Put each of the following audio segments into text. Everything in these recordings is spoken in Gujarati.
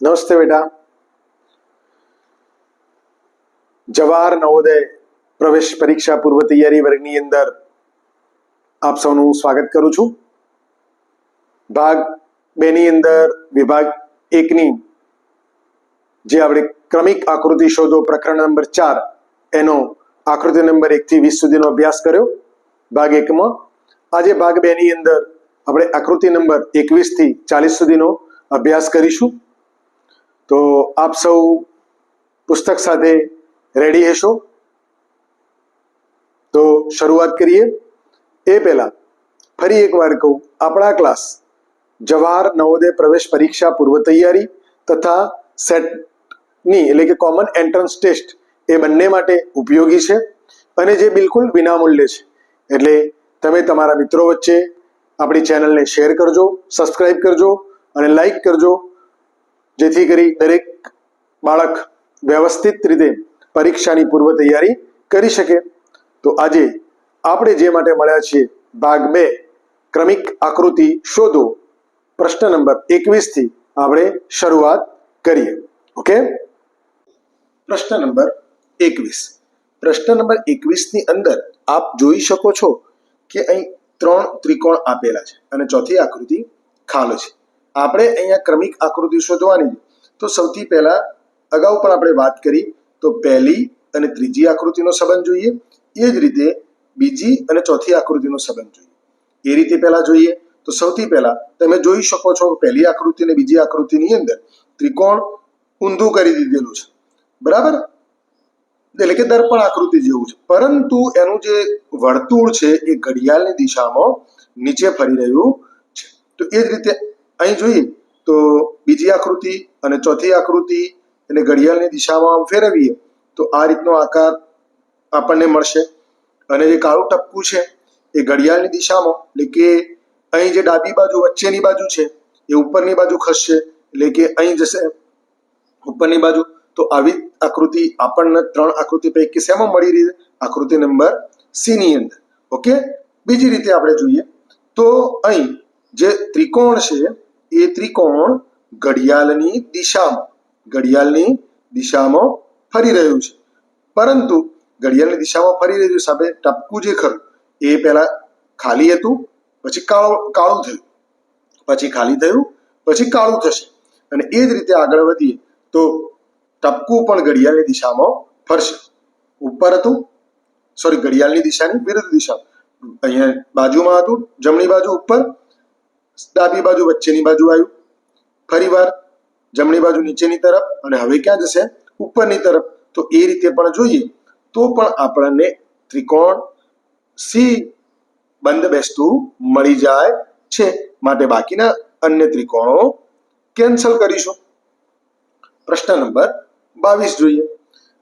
નમસ્તે બેટા. જવાહર નવોદય પ્રવેશ પરીક્ષા પૂર્વ તૈયારી વર્ગની અંદર આપ સૌનું સ્વાગત કરું છું. ભાગ બે ની અંદર વિભાગ એકની જે આપણે ક્રમિક આકૃતિ શોધો પ્રકરણ નંબર ચાર, એનો આકૃતિ નંબર એક થી વીસ સુધીનો અભ્યાસ કર્યો. ભાગ એકમાં આજે ભાગ બે ની અંદર આપણે આકૃતિ નંબર એકવીસથી ચાલીસ સુધીનો અભ્યાસ કરીશું. તો આપ સૌ પુસ્તક સાથે રેડી હશો? તો શરૂઆત કરીએ. એ પહેલા ફરી એકવાર કહું, આપણા ક્લાસ જવાહર નવોદય પ્રવેશ પરીક્ષા પૂર્વ તૈયારી તથા સેટની એટલે કે કોમન એન્ટ્રન્સ ટેસ્ટ એ બંને માટે ઉપયોગી છે અને જે બિલકુલ વિનામૂલ્ય છે. એટલે તમે તમારા મિત્રો વચ્ચે આપણી ચેનલને શેર કરજો સબસ્ક્રાઈબ કરજો અને લાઈક કરજો. જેથી કરી દરેક બાળક વ્યવસ્થિત રીતે પરીક્ષાની પૂર્વ તૈયારી કરી શકે. તો આજે આપણે જે માટે મળ્યા છીએ, ભાગ બે, ક્રમિક આકૃતિ શોધો. પ્રશ્ન નંબર એકવીસથી આપણે શરૂઆત કરીએ. ઓકે? પ્રશ્ન નંબર એકવીસ. પ્રશ્ન નંબર એકવીસની અંદર આપ જોઈ શકો છો કે અહીં ત્રણ ત્રિકોણ આપેલા છે અને ચોથી આકૃતિ ખાલો છે. આપણે અહીંયા ક્રમિક આકૃતિ શોધવાની તો સૌથી પહેલા અગાઉ પણ આપણે વાત કરી. તો પહેલી અને ત્રીજી આકૃતિનો સંબંધ જોઈએ. એ જ રીતે બીજી અને ચોથી આકૃતિનો સંબંધ જોઈએ. એ રીતે પહેલા જોઈએ. તો સૌથી પહેલા તમે જોઈ શકો છો પહેલી આકૃતિ અને બીજી આકૃતિની અંદર ત્રિકોણ ઊંધું કરી દીધેલું છે. બરાબર? એટલે કે દર્પણ આકૃતિ જેવું છે. પરંતુ એનું જે વર્તુળ છે એ ઘડિયાળની દિશામાં નીચે ફરી રહ્યું છે. તો એ જ રીતે અહીં જોઈએ તો બીજી આકૃતિ અને ચોથી આકૃતિ એને ઘડિયાળની દિશામાં આમ ફેરવીએ તો આ રીતનો આકાર આપણને મળશે. અને જે કાળું ટપકું છે એ ઘડિયાળની દિશામાં, એટલે કે અહીં જે ડાબી બાજુ, વચ્ચેની બાજુ છે, એ ઉપરની બાજુ ખસશે, એટલે કે અહીં જશે ઉપરની બાજુ. તો આવી આકૃતિ આપણને ત્રણ આકૃતિ પૈકી શેમાં મળી રહી આકૃતિ નંબર સી ની અંદર. ઓકે? બીજી રીતે આપણે જોઈએ તો અહીં જે ત્રિકોણ છે એ ત્રિકોણ ઘડિયાળની દિશામાં ઘડિયાળની દિશામાં ફરી રહ્યું છે. પરંતુ ઘડિયાળની દિશામાં ફરી રહ્યું છે સામે ટપકું જે ખરું, એ પહેલા ખાલી હતું, પછી કાળું કાળું થયું. પછી ખાલી થયું, પછી કાળું થશે. અને એ જ રીતે આગળ વધીએ, તો ટપકું પણ ઘડિયાળની દિશામાં ફરશે. ઉપર હતું સોરી ઘડિયાળની દિશાની વિરુદ્ધ દિશા અહીંયા બાજુમાં હતું, જમણી બાજુ ઉપર ડાબી બાજુ વચ્ચેની બાજુ આવ્યું. ફરીવાર જમણી બાજુ નીચેની તરફ અને હવે ક્યાં જશે? ઉપરની તરફ. તો એ રીતે પણ જોઈએ તો પણ આપણને ત્રિકોણ સી બંધ બેસતું મળી જાય છે. માટે બાકીના અન્ય ત્રિકોણો કેન્સલ કરીશું. પ્રશ્ન નંબર બાવીસ જોઈએ.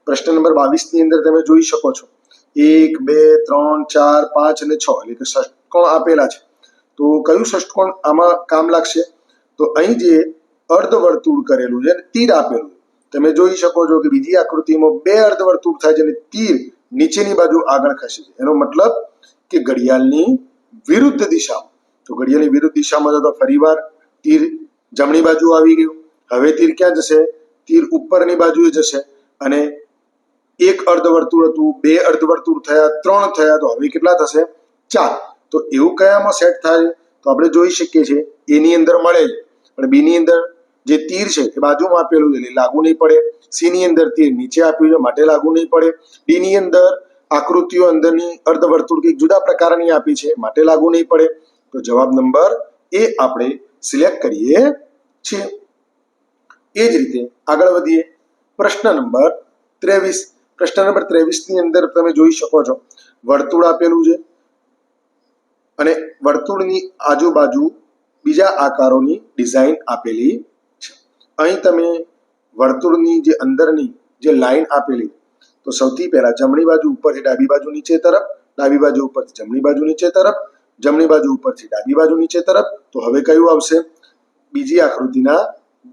પ્રશ્ન નંબર બાવીસની અંદર તમે જોઈ શકો છો. એક, બે, ત્રણ, ચાર, પાંચ અને છ. એટલે કે ષષ્ટકોણ આપેલા છે. તો કયું ષષ્ટકોણ આમાં કામ લાગશે? તો અહીં જે અર્ધવર્તુળ કરેલું છે તીર આપેલું તમે જોઈ શકો છો કે બીજી આકૃતિમાં બે અર્ધવર્તુળ થાય છે અને તીર નીચેની બાજુ આગળ ખસે છે. એનો મતલબ કે ઘડિયાળની વિરુદ્ધ દિશા તો ઘડિયાળની વિરુદ્ધ દિશામાં જતો ફરીવાર તીર જમણી બાજુ આવી ગયું. હવે તીર ક્યાં જશે? તીર ઉપરની બાજુએ જશે અને એક અર્ધવર્તુળ હતું, બે અર્ધવર્તુળ થયા, ત્રણ થયા, તો હવે કેટલા થશે? ચાર. તો એવું કયામાં સેટ થાય? તો આપણે જોઈ શકીએ છીએ એની અંદર મળે જ. પણ બી અંદર જે તીર છે, એ બાજુમાં આપેલું છે લાગુ નહીં પડે. સીની અંદર તીર નીચે આપ્યું છે, માટે લાગુ નહીં પડે. ડીની અંદર આકૃતિઓ અંદરની અર્ધવર્તુળ કંઈક જુદા પ્રકારની આપી છે, માટે લાગુ નહીં પડે. તો જવાબ નંબર એ આપણે સિલેક્ટ કરીએ છીએ. એ જ રીતે આગળ વધીએ. પ્રશ્ન નંબર ત્રેવીસ. પ્રશ્ન નંબર ત્રેવીસની અંદર તમે જોઈ શકો છો. વર્તુળ આપેલું છે. અને વર્તુળની આજુબાજુ બીજા આકારોની ડિઝાઇન આપેલી છે. અહીં તમે વર્તુળની જે અંદરની જે લાઈન આપેલી, તો સૌથી પહેલા જમણી બાજુ ઉપરથી ડાબી બાજુ નીચે તરફ, ડાબી બાજુ ઉપરથી જમણી બાજુ નીચે તરફ, જમણી બાજુ ઉપરથી ડાબી બાજુ નીચે તરફ, તો હવે કયું આવશે? બીજી આકૃતિના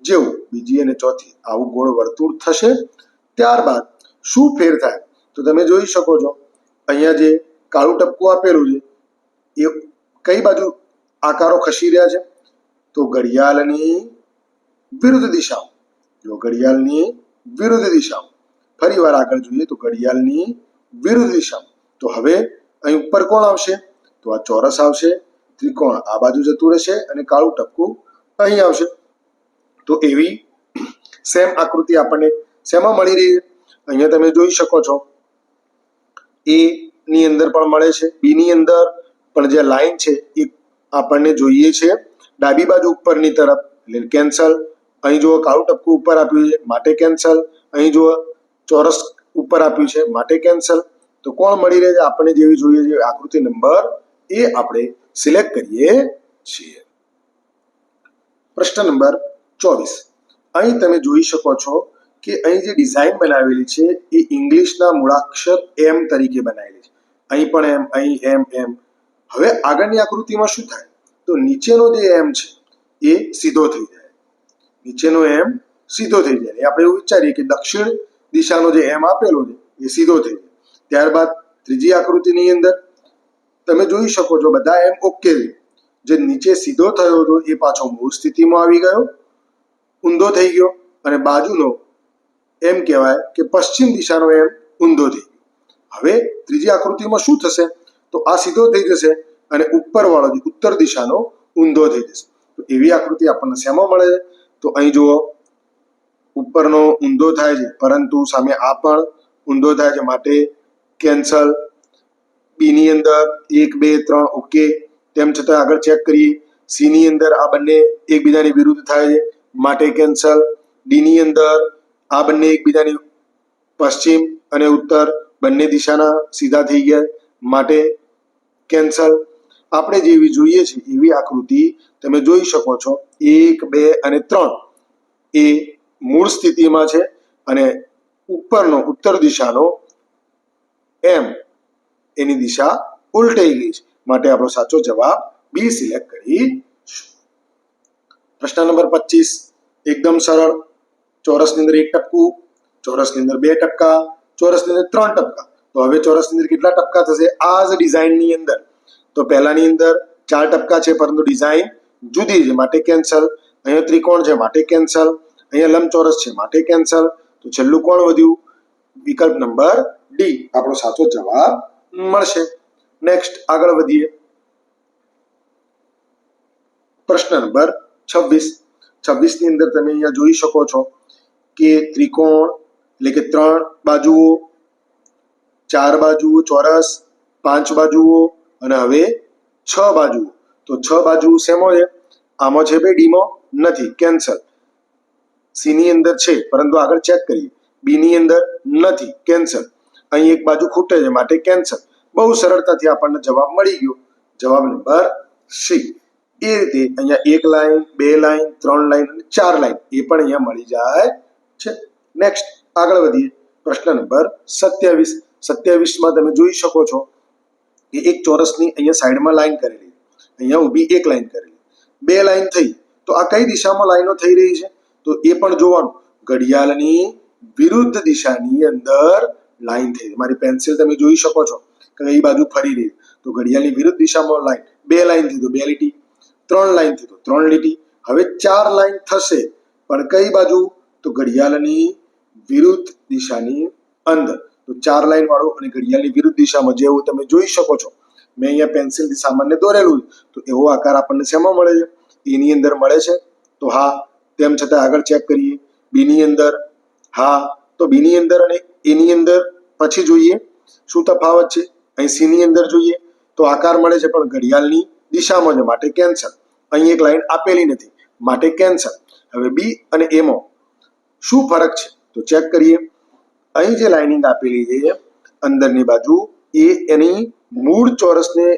જેવું, બીજી અને ચોથી આવું ગોળ વર્તુળ થશે. ત્યારબાદ શું ફેર થાય? તો તમે જોઈ શકો છો, અહીંયા જે કાળું ટપકું આપેલું છે એ કઈ બાજુ આકારો ખસી રહ્યા છે? તો ઘડિયાળની વિરુદ્ધ દિશા જો ઘડિયાળની વિરુદ્ધ દિશામાં ફરી વાર આગળ જોઈએ તો ઘડિયાળની વિરુદ્ધ દિશામાં તો હવે અહીં ઉપર કોણ આવશે? તો આ ચોરસ આવશે. ત્રિકોણ આ બાજુ જતું રહેશે અને કાળું ટપકું અહીં આવશે. તો એવી સેમ આકૃતિ આપણને શેમાં મળી રહી છે? અહીંયા તમે જોઈ શકો છો. એ ની અંદર પણ મળે છે. બી ની અંદર પણ જે લાઈન છે, એ આપણને જોઈએ છે. ડાબી બાજુ ઉપરની તરફ, એટલે કેન્સલ અહીં જુઓ, કાળું ટપકું ઉપર આપ્યું છે, માટે કેન્સલ અહીં જુઓ, ચોરસ ઉપર આપ્યું છે, માટે કેન્સલ તો કોણ મળી રહે છે? આપણને જેવી જોઈએ છે, આકૃતિ નંબર એ આપણે સિલેક્ટ કરીએ છીએ. પ્રશ્ન નંબર ચોવીસ. અહીં તમે જોઈ શકો છો કે અહીં જે ડિઝાઇન બનાવેલી છે, એ ઇંગ્લિશના મૂળાક્ષર એમ તરીકે બનાવેલી છે. અહીં પણ એમ અહીં એમ એમ હવે આગળની આકૃતિમાં શું થાય? તો નીચેનો જે એમ છે, એ સીધો થઈ જાય. નીચેનો એમ સીધો થઈ જાય. આપણે એવું વિચારીએ કે દક્ષિણ દિશાનો જે એમ આપેલો છે, એ સીધો થઈ જાય. ત્યારબાદ ત્રીજી આકૃતિની અંદર તમે જોઈ શકો છો, બધા એમ ઓકે જે નીચે સીધો થયો હતો, એ પાછો મૂળ સ્થિતિમાં આવી ગયો, ઊંધો થઈ ગયો અને બાજુનો એમ કહેવાય કે પશ્ચિમ દિશાનો એમ ઊંધો થઈ ગયો. હવે ત્રીજી આકૃતિમાં શું થશે? તો આ સીધો થઈ જશે અને ઉપરવાળો ઉત્તર દિશાનો ઊંધો થઈ જશે. તો એવી આકૃતિ આપણને શેમાં મળે છે? તો અહીં જુઓ, ઉપરનો ઊંધો થાય છે, પરંતુ સામે આ પણ ઊંધો થાય છે માટે કેન્સલ બીની અંદર એક, બે, ત્રણ ઓકે તેમ છતાં આગળ ચેક કરીએ. સી ની અંદર આ બંને એકબીજાની વિરુદ્ધ થાય છે, માટે કેન્સલ ડી ની અંદર આ બંને એકબીજાની પશ્ચિમ અને ઉત્તર બંને દિશાના સીધા થઈ ગયા માટે કેન્સલ. આપણે જેવી જોઈએ છે, એવી આકૃતિ તમે જોઈ શકો છો. એક, બે અને ત્રણ એ મૂળ સ્થિતિમાં છે અને ઉપરનો ઉત્તર દિશાનો એમ એની દિશા ઉલટાઈ ગઈ છે. માટે આપણો સાચો જવાબ બી સિલેક્ટ કરી પ્રશ્ન નંબર પચીસ. એકદમ સરળ. ચોરસની અંદર એક ટપકું, ચોરસની અંદર બે ટપકા, ચોરસની અંદર ત્રણ ટપકા. તો હવે ચોરસની અંદર કેટલા ટપકા થશે આ જ ડિઝાઇનની અંદર તો પહેલાની અંદર ચાર ટપકા છે પરંતુ ડિઝાઇન જુદી છે માટે કેન્સલ અહીંયા ત્રિકોણ છે માટે કેન્સલ અહીંયા લંબચોરસ છે માટે કેન્સલ તો છેલ્લું કોણ વધ્યું વિકલ્પ નંબર ડી આપણો સાચો જવાબ મળશે નેક્સ્ટ આગળ વધીએ પ્રશ્ન નંબર છવ્વીસ છવ્વીસની અંદર તમે અહીંયા જોઈ શકો છો કે ત્રિકોણ એટલે કે ત્રણ બાજુઓ ચાર બાજુઓ ચોરસ, પાંચ બાજુઓ અને હવે છ બાજુઓ. તો છ બાજુ શેમાં છે? આમાં છે ભાઈ ડીમાં નથી, કેન્સલ. સી ની અંદર છે, પરંતુ આગળ ચેક કરીએ. બી ની અંદર નથી, કેન્સલ. અહીં એક બાજુ ખૂટે છે, માટે કેન્સલ. બહુ સરળતાથી આપણને જવાબ મળી ગયો. જવાબ નંબર સી. એ રીતે અહીંયા એક લાઈન, બે લાઈન, ત્રણ લાઈન અને ચાર લાઈન, એ પણ અહીંયા મળી જાય છે. નેક્સ્ટ આગળ વધીએ. પ્રશ્ન નંબર સત્યાવીસ. સત્યાવીસમાં તમે જોઈ શકો છો કે એક ચોરસની અહીંયા સાઈડમાં લાઈન કરેલી. અહીંયા ઊભી એક લાઈન કરેલી. બે લાઈન થઈ. તો આ કઈ દિશામાં લાઈનો થઈ રહી છે? તો એ પણ જોવાનું. ઘડિયાળની વિરુદ્ધ દિશાની અંદર લાઈન થઈ. મારી પેન્સિલ તમે જોઈ શકો છો કે કઈ બાજુ ફરી રહી. તો ઘડિયાળની વિરુદ્ધ દિશામાં લાઈન. બે લાઈન થઈ તો બે લીટી. ત્રણ લાઈન થઈ ત્રણ લીટી. હવે ચાર લાઈન થશે. પણ કઈ બાજુ? તો ઘડિયાળની વિરુદ્ધ દિશાની અંદર. તો ચાર લાઈન વાળું અને ઘડિયાળની વિરુદ્ધ દિશામાં જેવું તમે જોઈ શકો છો. મેં અહીંયા પેન્સિલથી સામાન્ય દોરેલું. તો એવો આકાર આપણને શેમાં મળે છે? એની અંદર મળે છે. તો હા, તેમ છતાં આગળ ચેક કરીએ. બીની અંદર, હા, તો બીની અંદર અને એની અંદર પછી જોઈએ. શું તફાવત છે? અહીં સીની અંદર જોઈએ. તો આકાર મળે છે, પણ ઘડિયાળની દિશામાં છે. માટે કેન્સલ અહીં એક લાઈન આપેલી નથી. માટે કેન્સલ હવે બી અને એમાં શું ફરક છે? તો ચેક કરીએ. અહીં જે લાઇનિંગ આપેલી છે, અંદરની બાજુ, એ એની મૂળ ચોરસને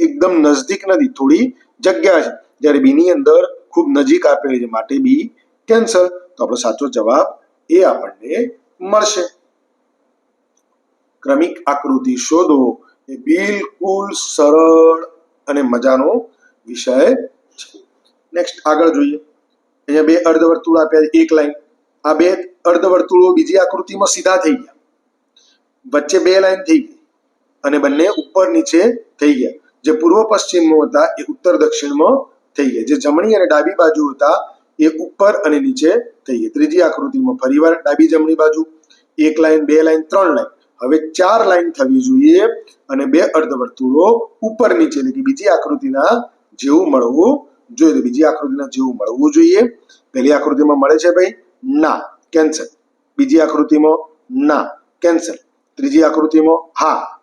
એકદમ નજદીક નથી, થોડી જગ્યા છે. જ્યારે બીની અંદર ખૂબ નજીક આપેલી છે, માટે બી કેન્સલ તો આપણો સાચો જવાબ એ આપણને મળશે. ક્રમિક આકૃતિ શોધો એ બિલકુલ સરળ અને મજાનો વિષય છે. નેક્સ્ટ આગળ જોઈએ. અહીંયા બે અર્ધવર્તુળ આપ્યા છે, એક લાઈન આ બે અર્ધવર્તુળો બીજી આકૃતિમાં સીધા થઈ ગયા. વચ્ચે બે લાઈન થઈ ગઈ અને બંને ઉપર નીચે થઈ ગયા. જે પૂર્વ પશ્ચિમમાં હતા, એ ઉત્તર દક્ષિણમાં થઈ ગયા. જે જમણી અને ડાબી બાજુ હતા, એ ઉપર અને નીચે થઈ ગયા. ત્રીજી આકૃતિમાં ફરીવાર ડાબી જમણી બાજુ, એક લાઈન, બે લાઈન, ત્રણ લાઈન. હવે ચાર લાઈન થવી જોઈએ અને બે અર્ધવર્તુળો ઉપર નીચે. એટલે કે બીજી આકૃતિના જેવું મળવું જોઈએ. બીજી આકૃતિના જેવું મળવું જોઈએ. પહેલી આકૃતિમાં મળે છે ભાઈ. ના કેન્સલ બીજી આકૃતિમાં ના કેન્સલ ત્રીજી આકૃતિમાં હા.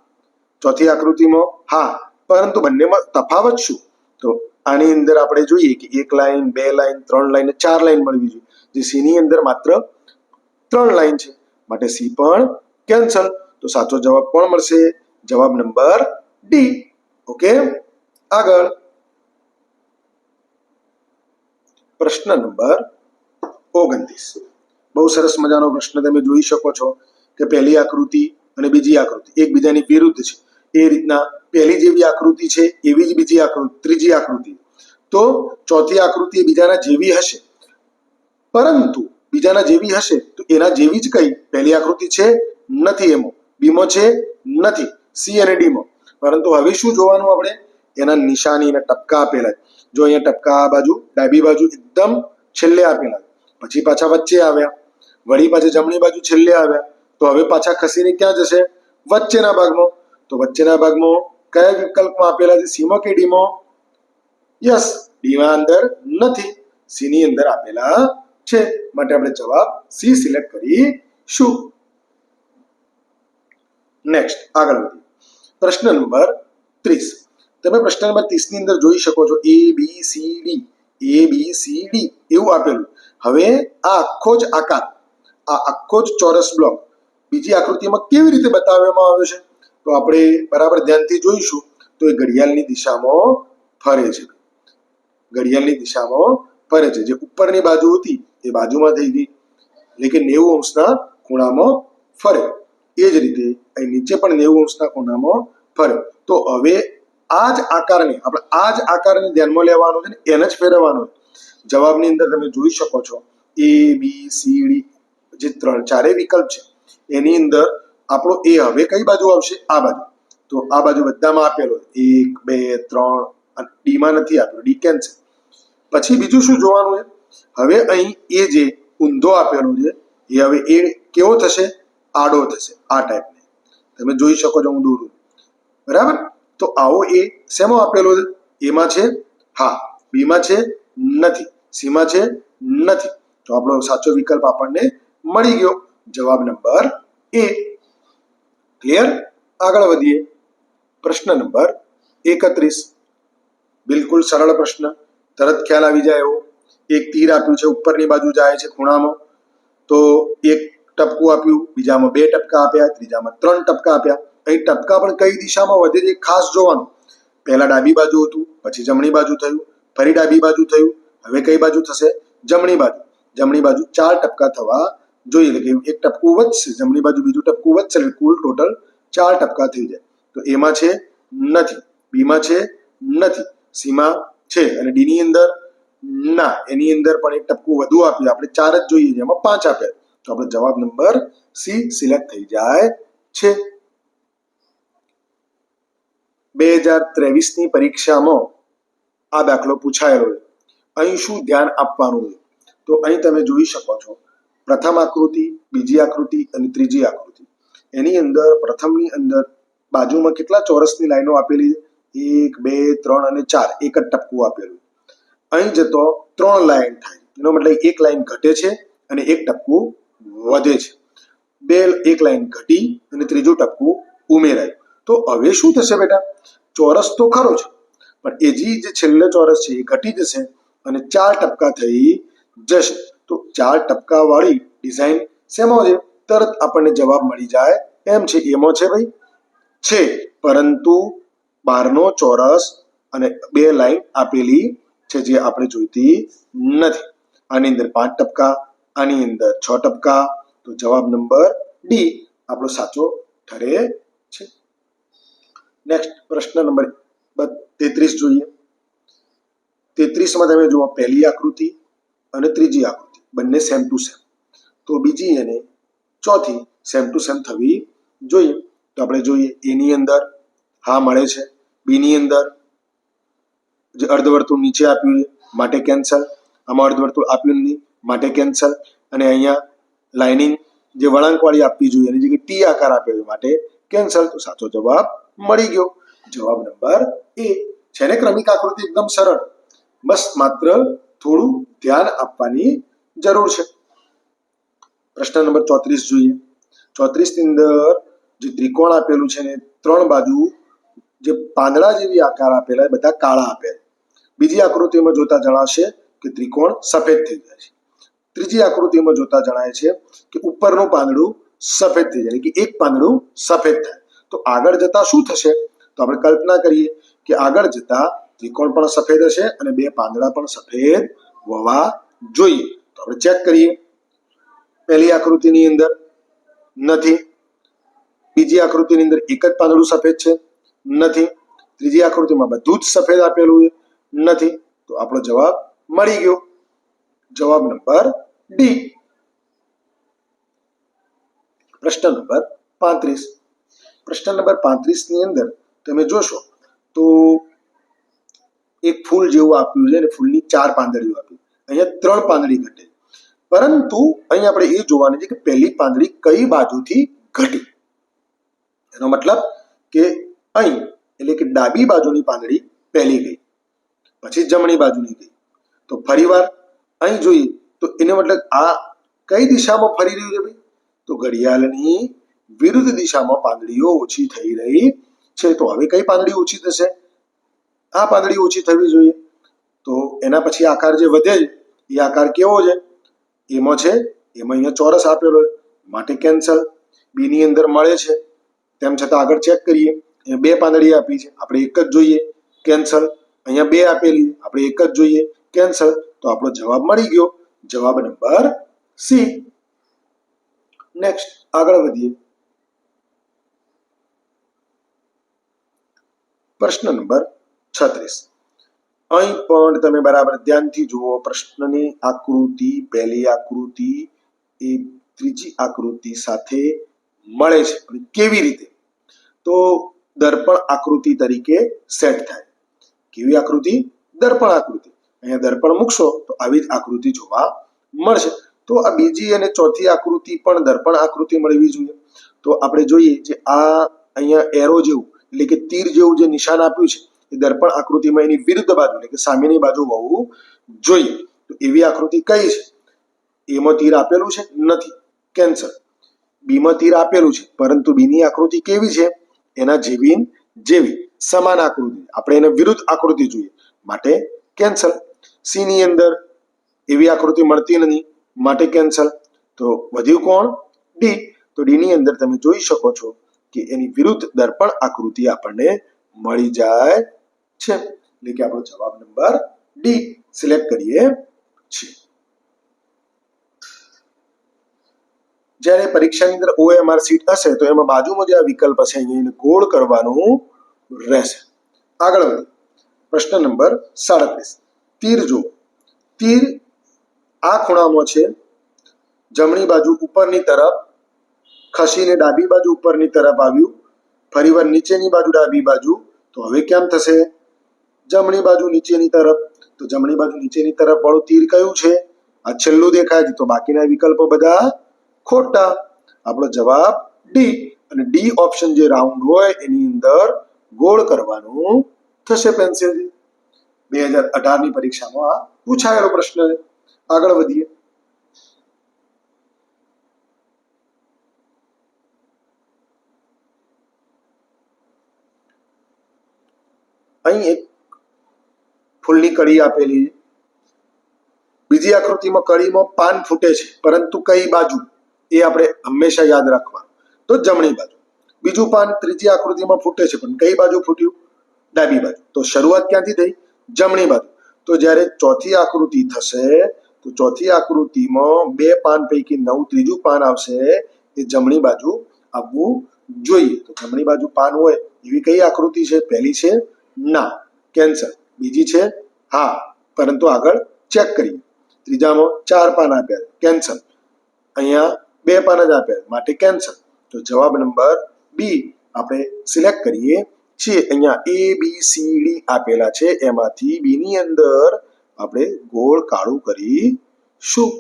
ચોથી આકૃતિમાં હા. પરંતુ બંનેમાં તફાવત શું? તો આની અંદર આપણે જોઈએ કે એક લાઈન, બે લાઈન, ત્રણ લાઈન ને ચાર લાઈન મળવી જોઈએ. જે સી ની અંદર માત્ર ત્રણ લાઈન છે. માટે સી પણ કેન્સલ તો સાચો જવાબ કોણ મળશે? જવાબ નંબર ડી ઓકે? આગળ. પ્રશ્ન નંબર ઓગણત્રીસ. બહુ સરસ મજાનો પ્રશ્ન તમે જોઈ શકો છો કે પહેલી આકૃતિ અને બીજી આકૃતિ એકબીજાની વિરુદ્ધ છે. એ રીતના પહેલી જેવી આકૃતિ છે એવી જ બીજી આકૃતિ, ત્રીજી આકૃતિ. તો ચોથી આકૃતિ બીજાના જેવી હશે. પરંતુ બીજાના જેવી હશે તો એના જેવી જ કઈ પહેલી આકૃતિ છે નથી એમો. બીમો છે નથી. સી અને ડીમો. પરંતુ હવે શું જોવાનું આપણે? એના નિશાની અને ટપકા આપેલા જો અહીંયા ટપકા આ બાજુ, ડાબી બાજુ એકદમ છેલ્લે આપેલા. પછી પાછા વચ્ચે આવ્યા. વળી પાછા જમણી બાજુ છેલ્લે આવ્યા. તો હવે પાછા ખસીને ક્યાં જશે? વચ્ચેના ભાગમાં. તો વચ્ચેના ભાગમાં કયા વિકલ્પમાં આપેલા છે? સીમાં કે ડીમાં? યસ, ડીમાં અંદર નથી. સી ની અંદર આપેલા છે. માટે આપણે જવાબ સી સિલેક્ટ કરીશું. નેક્સ્ટ આગળ વધીએ. પ્રશ્ન નંબર ત્રીસ. તમે પ્રશ્ન નંબર ત્રીસની અંદર જોઈ શકો છો A B C D A B C D એવું આપેલું. હવે આ આખો જ આકાર, આ આખો જ ચોરસ બ્લોક બીજી આકૃતિમાં કેવી રીતે બતાવવામાં આવ્યો છે? તો આપણે બરાબર ધ્યાનથી જોઈશું તો એ ઘડિયાળની દિશામાં ફરે છે. ઘડિયાળની દિશામાં ફરે છે. જે ઉપરની બાજુ હતી એ બાજુમાં થઈ ગઈ. એટલે કે નેવું અંશના ખૂણામાં ફરે. એ જ રીતે અહીં નીચે પણ નેવું અંશના ખૂણામાં ફરે. તો હવે આ જ આકારને, આપણે આ જ આકારને ધ્યાનમાં લેવાનો છે ને એને જ ફેરવવાનો છે. જવાબની અંદર તમે જોઈ શકો છો એ બી સી ડી જે ત્રણ ચારેય વિકલ્પ છે, એની અંદર આપણો એ હવે કઈ બાજુ આવશે? આ બાજુ. તો આ બાજુ બધામાં આપેલો એક, બે, ત્રણ ડીમાં નથી આપેલો. ડી કેન્સલ પછી બીજું શું જોવાનું છે? હવે અહીં એ જે ઊંધો આપેલો છે, એ હવે એ કેવો થશે? આડો થશે, આ ટાઈપને તમે જોઈ શકો છો હું દોરું બરાબર? તો આવો એ શેમાં આપેલો છે? એમાં છે? હા. બીમાં છે? નથી. સીમા છે નથી. તો આપણો સાચો વિકલ્પ આપણને મળી ગયો. જવાબ નંબર એ. ક્લિયર આગળ વધીએ. પ્રશ્ન નંબર એકત્રીસ. બિલકુલ સરળ પ્રશ્ન. તરત ખ્યાલ આવી જાય એવો. એક તીર આપ્યું છે, ઉપરની બાજુ જાય છે ખૂણામાં. તો એક ટપકું આપ્યું, બીજામાં બે ટપકા આપ્યા, ત્રીજામાં ત્રણ ટપકા આપ્યા. અહીં ટપકા પણ કઈ દિશામાં વધે છે ખાસ જોવાનું. પહેલા ડાબી બાજુ હતું, પછી જમણી બાજુ થયું, ફરી ડાબી બાજુ થયું હવે કઈ બાજુ થશે? જમણી બાજુ. જમણી બાજુ ચાર ટપકા થવા જોઈએ. કે એક ટપકું વધશે, જમણી બાજુ બીજું ટપકું વધશે, એટલે કુલ ટોટલ ચાર ટપકા થઈ જાય. તો એમાં છે નથી. બીમાં છે નથી. સીમાં છે. અને ડી ની અંદર ના. એની અંદર પણ એક ટપકું વધુ આપ્યું. આપણે ચાર જ જોઈએ એમાં પાંચ આપ્યા. તો આપણે જવાબ નંબર સી સિલેક્ટ થઈ જાય છે. બે હજાર ત્રેવીસની પરીક્ષામાં આ દાખલો પૂછાયેલો છે. અહીં શું ધ્યાન આપવાનું તો અહીં તમે જોઈ શકો છો. પ્રથમ આકૃતિ, બીજી આકૃતિ અને ત્રીજી આકૃતિ. એની અંદર, પ્રથમની અંદર બાજુમાં કેટલા ચોરસની લાઈનો આપેલી એક, બે, ત્રણ અને ચાર. એક જ ટપકું આપેલું અહીં જતો ત્રણ લાઈન થાય. એનો મતલબ એક લાઈન ઘટે છે અને એક ટપકું વધે છે. બે, એક લાઈન ઘટી અને ત્રીજું ટપકું ઉમેરાય. તો હવે શું થશે બેટા? ચોરસ તો ખરો છે પણ એ જે છેલ્લે ચોરસ છે એ ઘટી જશે. અને ચાર ટપકા થઈ જશે. તો ચાર ટપકા વાળી ડિઝાઇન શેમાં છે? તરત આપણને જવાબ મળી જાય એમ છે, એમાં છે ભાઈ? છે, પરંતુ બારનો ચોરસ અને બે લાઈન આપેલી છે જે આપણે જોઈતી નથી. આની અંદર પાંચ ટપકા, આની અંદર છ ટપકા. તો જવાબ નંબર ડી આપણો સાચો ઠરે છે. નેક્સ્ટ પ્રશ્ન નંબર તેત્રીસ જોઈએ. તેત્રીસમાં તમે જુઓ પહેલી આકૃતિ અને ત્રીજી આકૃતિ, બંને સેમ ટુ સેમ તો બીજી અને ચોથી સેમ ટુ સેમ થવી જોઈએ. તો આપણે જોઈએ એની અંદર હા મળે છે, બીની અંદર જે અર્ધવર્તુળ નીચે આપ્યું છે, માટે કેન્સલ આમાં અર્ધવર્તુળ આપ્યું નહીં, માટે કેન્સલ અને અહીંયા લાઇનિંગ જે વળાંકવાળી આપવી જોઈએ, એની જગ્યાએ ટી આકાર આપ્યો છે, માટે કેન્સલ તો સાચો જવાબ મળી ગયો. જવાબ નંબર એ. છે ને ક્રમિક આકૃતિ એકદમ સરળ. બસ માત્ર થોડું ધ્યાન આપવાની જરૂર છે. પ્રશ્ન નંબર ચોત્રીસ જોઈએ. ચોત્રીસની અંદર જે ત્રિકોણ આપેલું છે ને, ત્રણ બાજુ જે પાંદડા જેવી આકાર આપેલા એ બધા કાળા આપેલા. બીજી આકૃતિમાં જોતા જણાશે કે ત્રિકોણ સફેદ થઈ જાય છે. ત્રીજી આકૃતિમાં જોતા જણાય છે કે ઉપરનું પાંદડું સફેદ થઈ જાય કે એક પાંદડું સફેદ થાય. તો આગળ જતા શું થશે? તો આપણે કલ્પના કરીએ કે આગળ જતા ત્રિકોણ પણ સફેદ હશે અને બે પાંદડા પણ સફેદ હોવા જોઈએ. તો આપણે ચેક કરીએ. પહેલી આકૃતિની અંદર નથી. બીજી આકૃતિની અંદર એક જ પાંદડું સફેદ છે. નથી. ત્રીજી આકૃતિમાં બધું જ સફેદ આપેલું નથી. તો આપણો જવાબ મળી ગયો. જવાબ નંબર ડી પ્રશ્ન નંબર પાંત્રીસ. પ્રશ્ન નંબર પાંત્રીસની અંદર તમે જોશો તો એક ફૂલ જેવું આપ્યું છે અને ફૂલની ચાર પાંદડીઓ આપી અહીંયા ત્રણ પાંદડી ઘટે. પરંતુ અહીં આપણે એ જોવાનું છે કે પહેલી પાંદડી કઈ બાજુથી ઘટી? એનો મતલબ કે અહીં, એટલે કે ડાબી બાજુની પાંદડી પહેલી ગઈ, પછી જમણી બાજુની ગઈ. તો ફરીવાર અહીં જોઈએ, તો એને મતલબ આ કઈ દિશામાં ફરી રહ્યું છે ભાઈ? તો ઘડિયાળની વિરુદ્ધ દિશામાં પાંદડીઓ ઓછી થઈ રહી છે. તો હવે કઈ પાંદડી ઓછી થશે? આ પાંદડી ઓછી થવી જોઈએ. તો એના પછી આકાર જે વધે એ આકાર કેવો છે? એમાં છે, એમાં અહીંયા ચોરસ આપેલો છે, માટે કેન્સલ. બી ની અંદર મળે છે, તેમ છતાં આગળ ચેક કરીએ. અહીંયા બે પાંદડી આપી છે, આપણે એક જ જોઈએ, કેન્સલ. અહીંયા બે આપેલી, આપણે એક જ જોઈએ, કેન્સલ. તો આપણો જવાબ મળી ગયો, જવાબ નંબર સી નેક્સ્ટ આગળ વધીએ. પ્રશ્ન નંબર છત્રીસ. અહીં પણ તમે બરાબર ધ્યાનથી જુઓ, પ્રશ્નની આકૃતિ, પહેલી આકૃતિ, એ ત્રીજી આકૃતિ સાથે મળે છે કેવી રીતે? તો દર્પણ આકૃતિ તરીકે સેટ થાય. કેવી આકૃતિ? દર્પણ આકૃતિ. અહીંયા દર્પણ મૂકશો તો આવી જ આકૃતિ જોવા મળશે. તો આ બીજી અને ચોથી આકૃતિ પણ દર્પણ આકૃતિ મળવી જોઈએ. તો આપણે જોઈએ જે આ અહીંયા એરો જેવું, એટલે કે તીર જેવું જે નિશાન આપ્યું છે એ દર્પણ આકૃતિમાં એની વિરુદ્ધ બાજુ, એટલે કે સામેની બાજુ હોવું જોઈએ. તો એવી આકૃતિ કઈ છે? એમાં તીર આપેલું છે? નથી. કેન્સલ બીમાં તીર આપેલું છે? પરંતુ બીની આકૃતિ કેવી છે? એના જેવી જેવી. સમાન આકૃતિ. આપણે એને વિરુદ્ધ આકૃતિ જોઈએ. માટે કેન્સલ સી ની અંદર એવી આકૃતિ મળતી નથી. માટે કેન્સલ તો વધ્યું કોણ? ડી તો ડી ની અંદર તમે જોઈ શકો છો કે એની વિરુદ્ધ દર્પણ આકૃતિ આપણને મળી જાય છે. એટલે કે આપણો જવાબ નંબર ડી સિલેક્ટ કરીએ છીએ. જ્યારે પરીક્ષાની અંદર ઓએમઆર સીટ હશે, તો એમાં બાજુમાં જે આ વિકલ્પ હશે, અહીંયા ગોળ કરવાનું રહેશે. આગળ વધી પ્રશ્ન નંબર સાડત્રીસ. તીર જુઓ. તીર આ ખૂણામાં છે. જમણી બાજુ ઉપરની તરફ ખસીને ડાબી બાજુ ઉપરની તરફ આવ્યું. ફરીવાર નીચેની બાજુ ડાબી બાજુ. તો હવે કેમ થશે? જમણી બાજુ નીચેની તરફ, તો જમણી બાજુ નીચેની તરફ વાળું તીર કયું છે? આ છેલ્લું દેખાય છે. તો બાકીના વિકલ્પો બધા ખોટા. આપણો જવાબ ડી અને ડી ઓપ્શન જે રાઉન્ડ હોય, એની અંદર ગોળ કરવાનું થશે પેન્સિલથી બે હજાર અઢારની પરીક્ષામાં આ પૂછાયેલો પ્રશ્ન છે. આગળ વધીએ. અહીં એક ફૂલની કળી આપેલી બીજી આકૃતિમાં કળીમાં પાન ફૂટે છે, પરંતુ કઈ બાજુ એ આપણે હંમેશા યાદ રાખવાનું. તો જમણી બાજુ. બીજું પાન ત્રીજી આકૃતિમાં ફૂટે છે, પણ કઈ બાજુ ફૂટ્યું? ડાબી બાજુ. તો શરૂઆત ક્યાંથી થઈ? જમણી બાજુ. તો જ્યારે ચોથી આકૃતિ થશે, તો ચોથી આકૃતિમાં બે પાન પૈકી નવ ત્રીજું પાન આવશે, એ જમણી બાજુ આવવું જોઈએ. તો જમણી બાજુ પાન હોય, એવી કઈ આકૃતિ છે? પહેલી છે ના કેન્સર બીજી છે? હા, પરંતુ આગળ ચેક કરીએ. ત્રીજામાં ચાર પાન આપ્યા કેન્સલ અહીંયા બે પાન જ આપ્યા માટે કેન્સલ તો જવાબ નંબર બી આપણે સિલેક્ટ કરીએ છીએ. અહીંયા એ બી સી ડી આપેલા છે. એમાંથી બી ની અંદર આપણે ગોળ કાળું કરીશું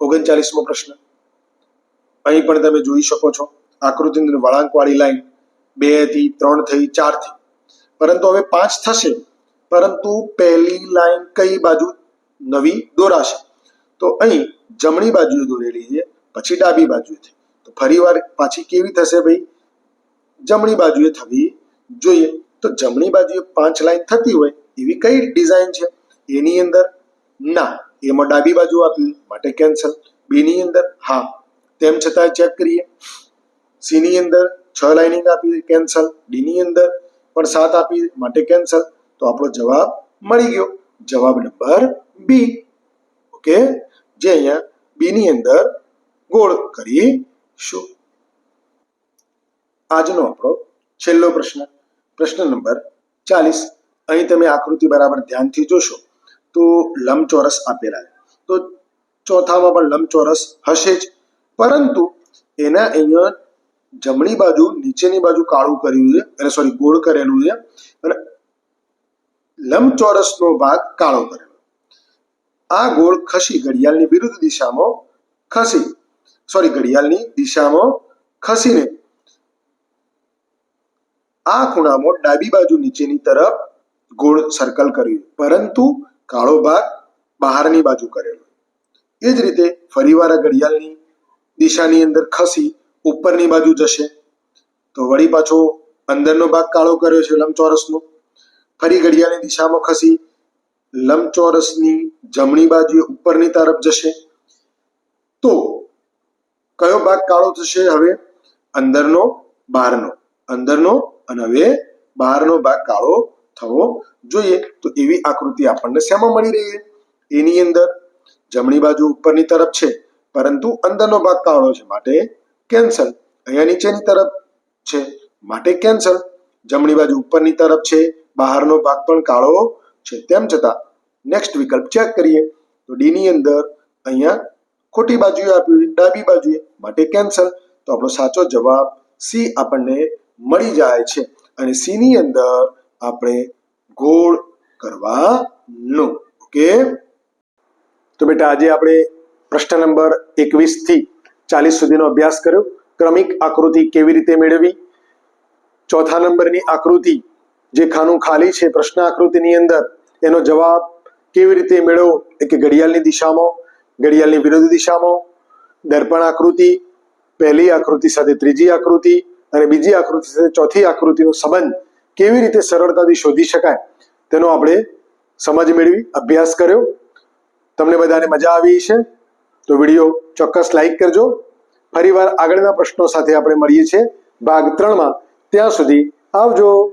ઓગણચાલીસમો પ્રશ્ન. અહીં પણ તમે જોઈ શકો છો. આકૃતિ વળાંકવાળી લાઈન બેથી ત્રણ થઈ, ચારથી પરંતુ હવે પાંચ થશે. પરંતુ પહેલી લાઈન કઈ બાજુ? નવી દોરાશે. તો અહીં જમણી બાજુએ દોરેલી છે, પછી ડાબી બાજુએ થઈ તો ફરીવાર પાછી કેવી થશે ભાઈ? જમણી બાજુએ થવી જોઈએ. તો જમણી બાજુએ પાંચ લાઈન થતી હોય એવી કઈ ડિઝાઇન છે? એની અંદર ના, એમાં ડાબી બાજુ આપી માટે કેન્સલ. બી ની અંદર હા. તેમ છતાં ચેક કરીએ. સી ની અંદર છ લાઇનિંગ આપી કેન્સલ. ડી ની અંદર પણ સાત આપી માટે કેન્સલ. તો આપણો જવાબ મળી ગયો. જવાબ નંબર બી. ઓકે? જે અહીંયા બી ની અંદર ગોળ કરીશું આજનો આપણો છેલ્લો પ્રશ્ન. પ્રશ્ન નંબર ચાલીસ. અહીં તમે આકૃતિ બરાબર ધ્યાનથી જોશો તો લંબચોરસ આપેલા છે. તો ચોથામાં પણ લંબચોરસ હશે જ. પરંતુ એના અહીંયા જમણી બાજુ, નીચેની બાજુ કાળું કર્યું છે એટલે સોરી ગોળ કરેલું છે, અને લંબચોરસનો ભાગ કાળો કરેલો. આ ગોળ ખસી ઘડિયાળની વિરુદ્ધ દિશામાં ખસી સોરી ઘડિયાળની દિશામાં ખસીને આ ખૂણામાં ડાબી બાજુ નીચેની તરફ ગોળ સર્કલ કર્યું પરંતુ કાળો ભાગ બહારની બાજુ કરેલો એ જ રીતે ફરીવાર ઘડિયાળની દિશાની અંદર ખસી ઉપરની બાજુ જશે. તો વળી પાછો અંદરનો ભાગ કાળો કર્યો છે લંબચોરસનો. ફરી ઘડિયાળની દિશામાં ખસી લંબચોરસની જમણી બાજુએ ઉપરની તરફ જશે. તો કયો ભાગ કાળો થશે હવે? અંદરનો, બહારનો. અંદરનો અને હવે બહારનો ભાગ કાળો થવો જોઈએ. તો એવી આકૃતિ આપણને શેમાં મળી રહી છે? એની અંદર જમણી બાજુ ઉપરની તરફ છે. પરંતુ અંદરનો ભાગ કાળો છે માટે કેન્સલ. અહીંયા નીચેની તરફ છે. માટે કેન્સલ. જમણી બાજુ ઉપરની તરફ છે. બહારનો ભાગ પણ કાળો છે. તેમ છતાં નેક્સ્ટ વિકલ્પ ચેક કરીએ. તો ડી ની અંદર અહીંયા ખોટી બાજુએ આપ્યું, ડાબી બાજુએ. માટે કેન્સલ. તો આપણો સાચો જવાબ સી આપણને મળી જાય છે. અને સી ની અંદર આપણે ગોળ કરવાનો. ઓકે તો બેટા, આજે આપણે પ્રશ્ન નંબર એકવીસથી ચાલીસ સુધીનો અભ્યાસ કર્યો. ક્રમિક આકૃતિ કેવી રીતે મેળવવી ચોથા નંબરની આકૃતિ, જે ખાનું ખાલી છે પ્રશ્ન આકૃતિની અંદર, એનો જવાબ કેવી રીતે મેળવવો? એટલે કે ઘડિયાળની દિશામાં, ઘડિયાળની વિરુદ્ધ દિશામાં. દર્પણ આકૃતિ, પહેલી આકૃતિ સાથે ત્રીજી આકૃતિ અને બીજી આકૃતિ સાથે ચોથી આકૃતિનો સંબંધ કેવી રીતે સરળતાથી શોધી શકાય? તેનો આપણે સમજ મેળવી, અભ્યાસ કર્યો. તમને બધાને મજા આવી છે તો વીડિયો ચોક્કસ લાઈક કરજો. ફરીવાર આગળના પ્રશ્નો સાથે આપણે મળીએ છીએ. ભાગ ત્રણમાં ત્યાં સુધી આવજો.